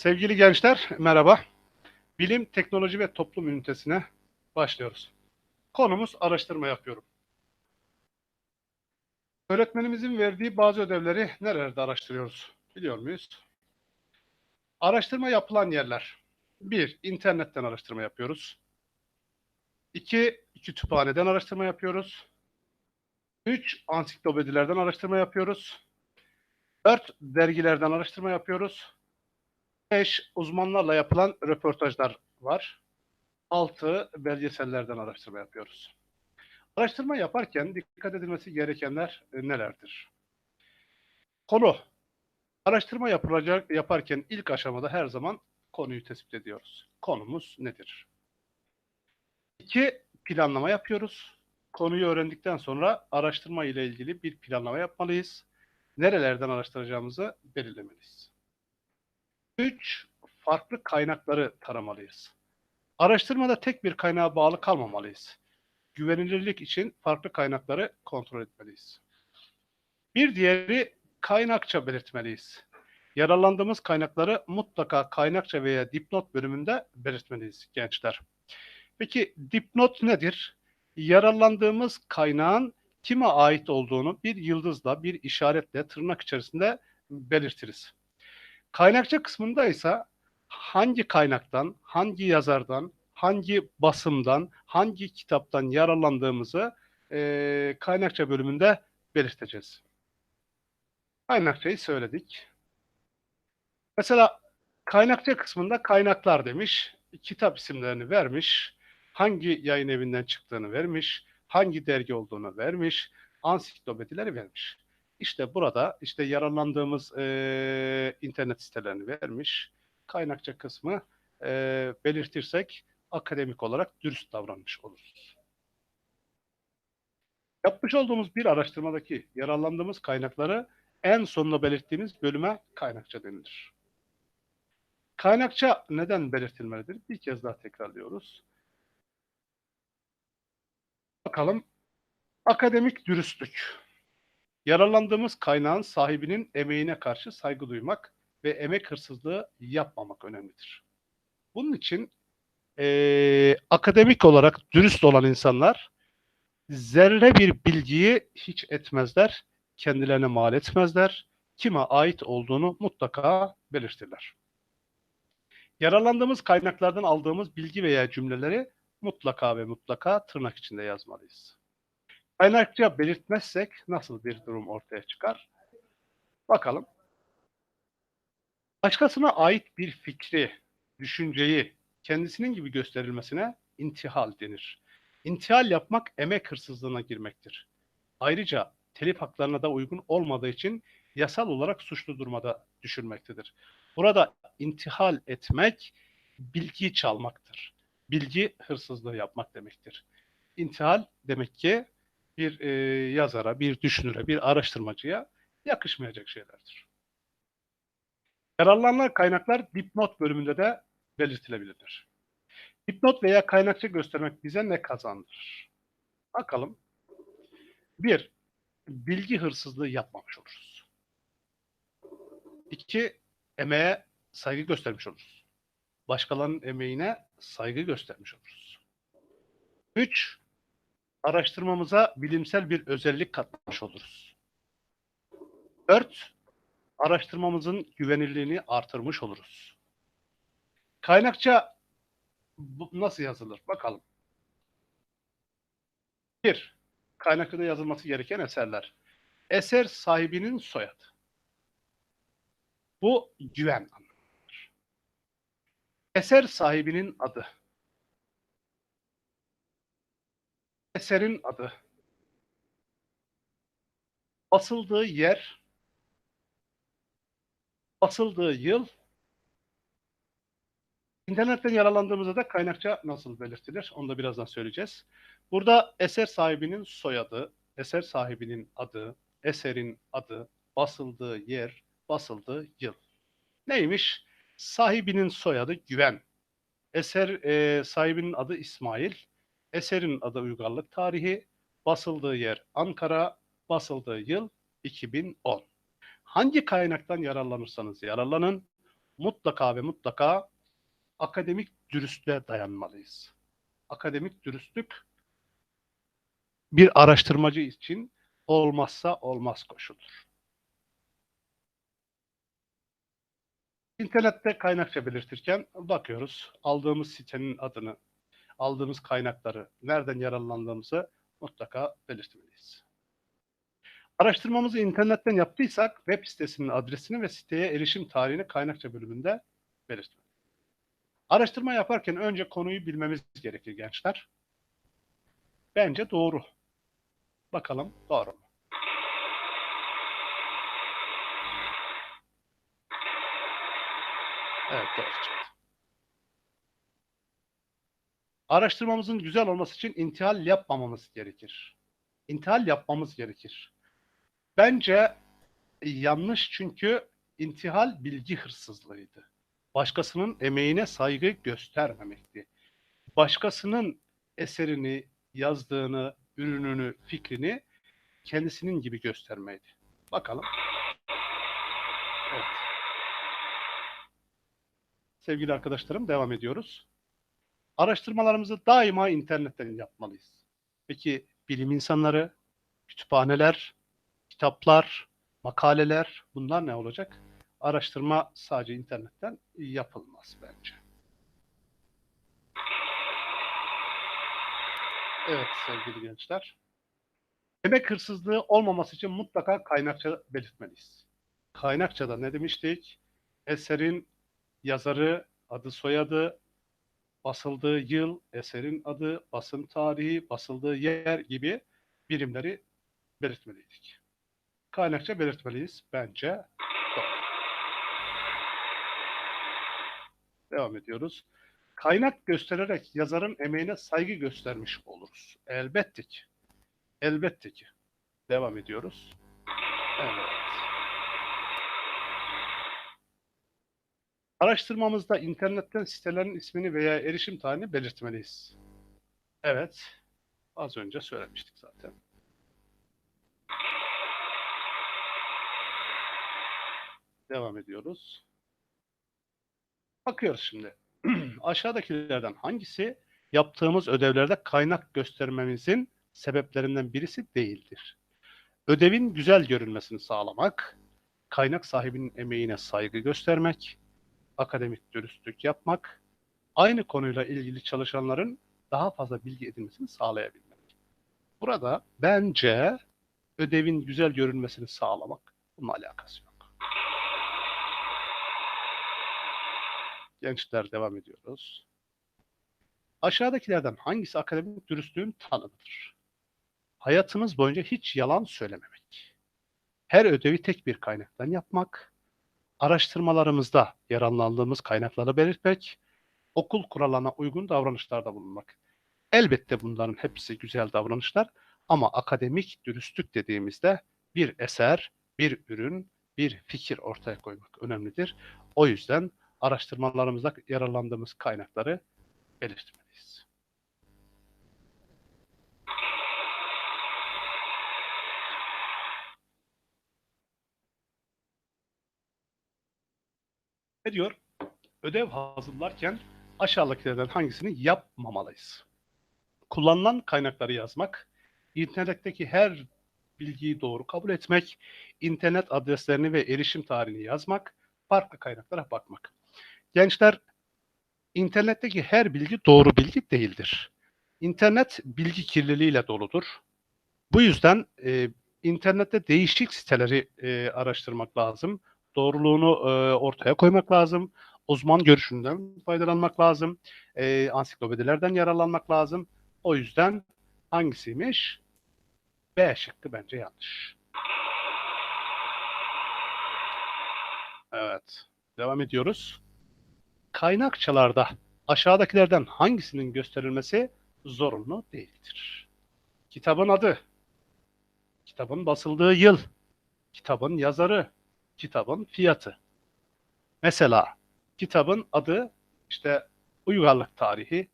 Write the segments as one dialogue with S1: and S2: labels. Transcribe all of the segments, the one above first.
S1: Sevgili gençler, merhaba. Bilim, teknoloji ve toplum ünitesine başlıyoruz. Konumuz araştırma yapıyorum. Öğretmenimizin verdiği bazı ödevleri nerelerde araştırıyoruz? Biliyor muyuz? Araştırma yapılan yerler. Bir, internetten araştırma yapıyoruz. İki, kütüphaneden araştırma yapıyoruz. Üç, ansiklopedilerden araştırma yapıyoruz. Dört, dergilerden araştırma yapıyoruz. 5 uzmanlarla yapılan röportajlar var. 6 belgesellerden araştırma yapıyoruz. Araştırma yaparken dikkat edilmesi gerekenler e, nelerdir? Konu. Araştırma yapılacak yaparken ilk aşamada her zaman konuyu tespit ediyoruz. Konumuz nedir? 2 planlama yapıyoruz. Konuyu öğrendikten sonra araştırma ile ilgili bir planlama yapmalıyız. Nerelerden araştıracağımızı belirlemeliyiz. 3. Farklı kaynakları taramalıyız. Araştırmada tek bir kaynağa bağlı kalmamalıyız. Güvenilirlik için farklı kaynakları kontrol etmeliyiz. Bir diğeri kaynakça belirtmeliyiz. Yararlandığımız kaynakları mutlaka kaynakça veya dipnot bölümünde belirtmeliyiz gençler. Peki dipnot nedir? Yararlandığımız kaynağın kime ait olduğunu bir yıldızla, bir işaretle tırnak içerisinde belirtiriz. Kaynakça kısmında ise hangi kaynaktan, hangi yazardan, hangi basımdan, hangi kitaptan yararlandığımızı e, kaynakça bölümünde belirteceğiz. Kaynakçayı söyledik. Mesela kaynakça kısmında kaynaklar demiş, kitap isimlerini vermiş, hangi yayın evinden çıktığını vermiş, hangi dergi olduğunu vermiş, ansiklopedileri vermiş. İşte burada işte yararlandığımız e, internet sitelerini vermiş. Kaynakça kısmı e, belirtirsek akademik olarak dürüst davranmış oluruz. Yapmış olduğumuz bir araştırmadaki yararlandığımız kaynakları en sonunda belirttiğimiz bölüme kaynakça denilir. Kaynakça neden belirtilmelidir? Bir kez daha tekrarlıyoruz. Bakalım. Akademik dürüstlük. Yararlandığımız kaynağın sahibinin emeğine karşı saygı duymak ve emek hırsızlığı yapmamak önemlidir. Bunun için eee, akademik olarak dürüst olan insanlar zerre bir bilgiyi hiç etmezler, kendilerine mal etmezler, kime ait olduğunu mutlaka belirtirler. Yararlandığımız kaynaklardan aldığımız bilgi veya cümleleri mutlaka ve mutlaka tırnak içinde yazmalıyız. Kaynakça belirtmezsek nasıl bir durum ortaya çıkar? Bakalım. Başkasına ait bir fikri, düşünceyi kendisinin gibi gösterilmesine intihal denir. İntihal yapmak emek hırsızlığına girmektir. Ayrıca telif haklarına da uygun olmadığı için yasal olarak suçlu durumada düşürmektedir. Burada intihal etmek bilgi çalmaktır. Bilgi hırsızlığı yapmak demektir. İntihal demek ki bir e, yazara, bir düşünüre, bir araştırmacıya yakışmayacak şeylerdir. Yararlanılan kaynaklar dipnot bölümünde de belirtilebilir. Dipnot veya kaynakça göstermek bize ne kazandırır? Bakalım. Bir, bilgi hırsızlığı yapmamış oluruz. İki, emeğe saygı göstermiş oluruz. Başkalarının emeğine saygı göstermiş oluruz. Üç, araştırmamıza bilimsel bir özellik katmış oluruz. 4. Araştırmamızın güvenilirliğini artırmış oluruz. Kaynakça nasıl yazılır? Bakalım. 1. Kaynakçada yazılması gereken eserler. Eser sahibinin soyadı. Bu güven anlamındadır. Eser sahibinin adı. Eserin adı, basıldığı yer, basıldığı yıl, internetten yararlandığımızda da kaynakça nasıl belirtilir? Onu da birazdan söyleyeceğiz. Burada eser sahibinin soyadı, eser sahibinin adı, eserin adı, basıldığı yer, basıldığı yıl. Neymiş? Sahibinin soyadı Güven. Eser e, sahibinin adı İsmail. Eserin adı uygarlık tarihi, basıldığı yer Ankara, basıldığı yıl 2010. Hangi kaynaktan yararlanırsanız yararlanın, mutlaka ve mutlaka akademik dürüstlüğe dayanmalıyız. Akademik dürüstlük bir araştırmacı için olmazsa olmaz koşuldur. İnternette kaynakça belirtirken bakıyoruz. Aldığımız sitenin adını, aldığımız kaynakları, nereden yararlandığımızı mutlaka belirtmeliyiz. Araştırmamızı internetten yaptıysak web sitesinin adresini ve siteye erişim tarihini kaynakça bölümünde belirtmeliyiz. Araştırma yaparken önce konuyu bilmemiz gerekir gençler. Bence doğru. Bakalım doğru mu? Evet doğru Araştırmamızın güzel olması için intihal yapmamamız gerekir. İntihal yapmamız gerekir. Bence yanlış çünkü intihal bilgi hırsızlığıydı. Başkasının emeğine saygı göstermemekti. Başkasının eserini, yazdığını, ürününü, fikrini kendisinin gibi göstermeydi. Bakalım. Evet. Sevgili arkadaşlarım devam ediyoruz. Araştırmalarımızı daima internetten yapmalıyız. Peki bilim insanları, kütüphaneler, kitaplar, makaleler bunlar ne olacak? Araştırma sadece internetten yapılmaz bence. Evet sevgili gençler. Emek hırsızlığı olmaması için mutlaka kaynakça belirtmeliyiz. Kaynakçada ne demiştik? Eserin yazarı, adı soyadı, basıldığı yıl, eserin adı, basım tarihi, basıldığı yer gibi birimleri belirtmeliydik. Kaynakça belirtmeliyiz bence. Devam ediyoruz. Kaynak göstererek yazarın emeğine saygı göstermiş oluruz. Elbette ki. Elbette ki. Devam ediyoruz. Evet. Araştırmamızda internetten sitelerin ismini veya erişim tarihini belirtmeliyiz. Evet. Az önce söylemiştik zaten. Devam ediyoruz. Bakıyoruz şimdi. Aşağıdakilerden hangisi yaptığımız ödevlerde kaynak göstermemizin sebeplerinden birisi değildir? Ödevin güzel görünmesini sağlamak, kaynak sahibinin emeğine saygı göstermek, akademik dürüstlük yapmak, aynı konuyla ilgili çalışanların daha fazla bilgi edinmesini sağlayabilmek. Burada bence ödevin güzel görünmesini sağlamak bununla alakası yok. Gençler devam ediyoruz. Aşağıdakilerden hangisi akademik dürüstlüğün tanımıdır? Hayatımız boyunca hiç yalan söylememek. Her ödevi tek bir kaynaktan yapmak. Araştırmalarımızda yararlandığımız kaynakları belirtmek. Okul kurallarına uygun davranışlarda bulunmak. Elbette bunların hepsi güzel davranışlar ama akademik dürüstlük dediğimizde bir eser, bir ürün, bir fikir ortaya koymak önemlidir. O yüzden araştırmalarımızda yararlandığımız kaynakları belirtmeliyiz. Ne diyor? Ödev hazırlarken aşağıdakilerden hangisini yapmamalıyız? Kullanılan kaynakları yazmak, internetteki her bilgiyi doğru kabul etmek, internet adreslerini ve erişim tarihini yazmak, farklı kaynaklara bakmak. Gençler, internetteki her bilgi doğru bilgi değildir. İnternet bilgi kirliliğiyle doludur. Bu yüzden e, internette değişik siteleri e, araştırmak lazım. Doğruluğunu e, ortaya koymak lazım. Uzman görüşünden faydalanmak lazım. E, ansiklopedilerden yararlanmak lazım. O yüzden hangisiymiş? B şıkkı bence yanlış. Evet. Devam ediyoruz. Kaynakçalarda aşağıdakilerden hangisinin gösterilmesi zorunlu değildir? Kitabın adı, kitabın basıldığı yıl, kitabın yazarı, kitabın fiyatı. Mesela kitabın adı işte uygarlık tarihi,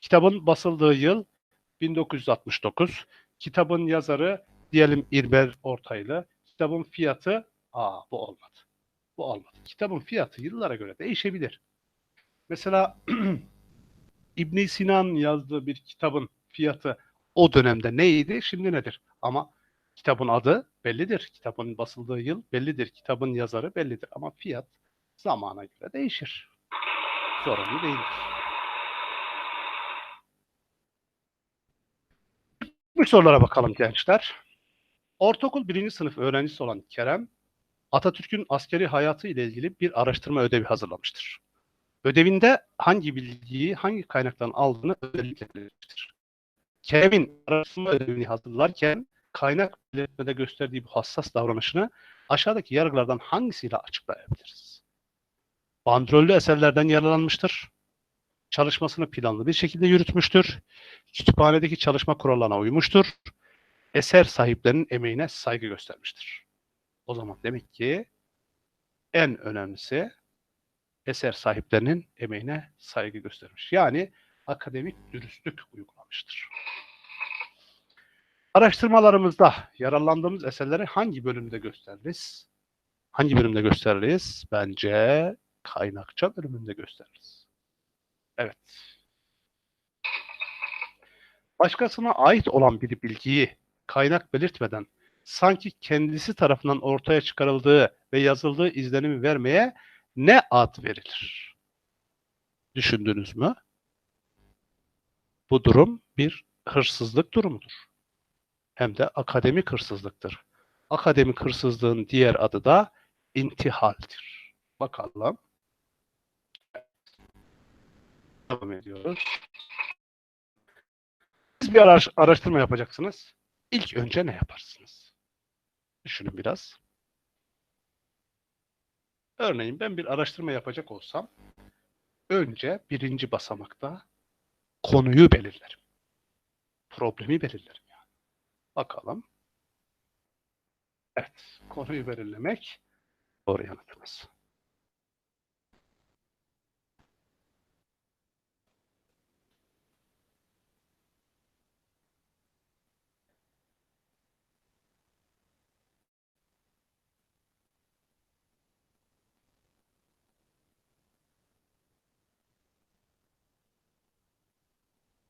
S1: kitabın basıldığı yıl 1969, kitabın yazarı diyelim İrber Ortaylı, kitabın fiyatı aa bu olmadı. Bu olmadı. Kitabın fiyatı yıllara göre değişebilir. Mesela İbn Sinan yazdığı bir kitabın fiyatı o dönemde neydi, şimdi nedir? Ama kitabın adı bellidir. Kitabın basıldığı yıl bellidir. Kitabın yazarı bellidir. Ama fiyat zamana göre değişir. Sorun değildir. Bu sorulara bakalım gençler. Ortaokul birinci sınıf öğrencisi olan Kerem, Atatürk'ün askeri hayatı ile ilgili bir araştırma ödevi hazırlamıştır. Ödevinde hangi bilgiyi hangi kaynaktan aldığını özellikle belirtmiştir. Kerem'in araştırma ödevini hazırlarken kaynak belirtmede gösterdiği bu hassas davranışını aşağıdaki yargılardan hangisiyle açıklayabiliriz? Bandrollü eserlerden yararlanmıştır. Çalışmasını planlı bir şekilde yürütmüştür. Kütüphanedeki çalışma kurallarına uymuştur. Eser sahiplerinin emeğine saygı göstermiştir. O zaman demek ki en önemlisi eser sahiplerinin emeğine saygı göstermiş. Yani akademik dürüstlük uygulamıştır. Araştırmalarımızda yararlandığımız eserleri hangi bölümde gösteririz? Hangi bölümde gösteririz? Bence kaynakça bölümünde gösteririz. Evet. Başkasına ait olan bir bilgiyi kaynak belirtmeden sanki kendisi tarafından ortaya çıkarıldığı ve yazıldığı izlenimi vermeye ne ad verilir? Düşündünüz mü? Bu durum bir hırsızlık durumudur. Hem de akademik hırsızlıktır. Akademik hırsızlığın diğer adı da intihaldir. Bakalım. Devam ediyoruz. Siz bir araş- araştırma yapacaksınız. İlk önce ne yaparsınız? Düşünün biraz. Örneğin ben bir araştırma yapacak olsam önce birinci basamakta konuyu belirlerim. Problemi belirlerim. Bakalım. Evet, konuyu belirlemek doğru yanıtımız.